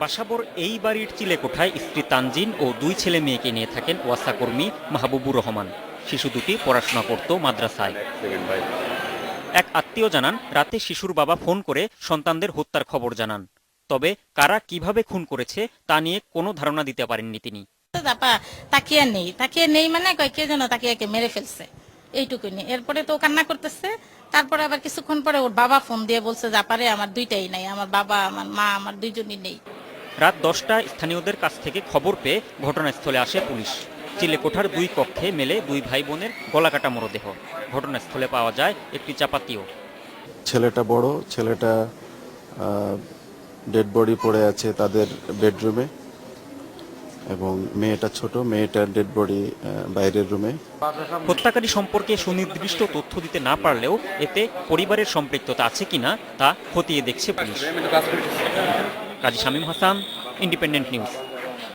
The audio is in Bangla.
বাসাবর এই বাড়ির চিলেকোঠায় স্ত্রী তানজিন ও দুই ছেলে মেয়েকে নিয়ে থাকেন ওয়াসা কর্মী মাহবুবুর রহমান। শিশু দুটি পড়াশোনা করত মাদ্রাসায়। এক আত্মীয় জানান রাতে শিশুর বাবা ফোন করে সন্তানদের হত্যার খবর জানান। তবে কারা কীভাবে খুন করেছে তা নিয়ে কোনো ধারণা দিতে পারেননি তিনি। তাকিয়ে নেই। তাকিয়ে নেই মানে কয় কে যেন তাকিয়াকে মেরে ফেলছে। এইটুকুনি এরপরে তো কান্না করতেছে। তারপরে আবার কিছুক্ষণ পরে ওর বাবা ফোন দিয়ে বলছে জাপারে আমার দুইটাই নাই। আমার বাবা আমার মা আমার দুইজনই নেই। রাত দশটায় স্থানীয়দের কাছ থেকে খবর পেয়ে ঘটনাস্থলে আসে পুলিশ। চিলেকোঠার দুই কক্ষে মেলে দুই ভাই বোনের গলাকাটা মরদেহ। ঘটনাস্থলে পাওয়া যায় একটি চাপাতিও। ছেলেটা বড় ছেলেটা ডেড বডি পড়ে আছে তাদের বেডরুমে এবং মেয়েটা ছোট মেয়েটার ডেড বডি বাইরের রুমে। হত্যাকারী সম্পর্কে সুনির্দিষ্ট তথ্য দিতে না পারলেও এতে পরিবারের সম্পৃক্ততা আছে কিনা তা খতিয়ে দেখছে police. Kazi Shamim Hasan Independent News